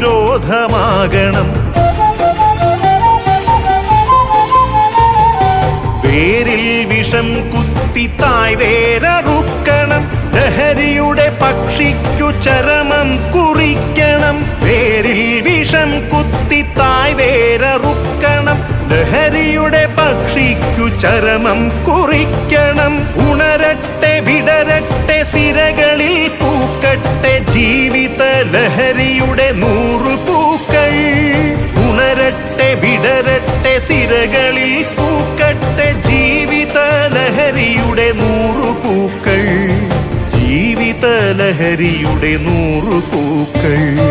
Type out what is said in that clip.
പ്രതിരോധമാകണം. വേരിൽ വിഷം കുത്തി തായ് വേരറുക്കണം ലഹരിയുടെ പക്ഷിക്കു ചരമം കുറിക്കണം. വേരിൽ വിഷം കുത്തി തായ് വേരറുക്കണം ലഹരിയുടെ പക്ഷിക്കു ചരമം കുറിക്കണം. ഉണരട്ടെ വിടരട്ടെ സിരകളിൽ പൂക്കട്ടെ ജീവിത ലഹരിയുടെ നൂറു ജീവിത നൂറു പൂക്കൾ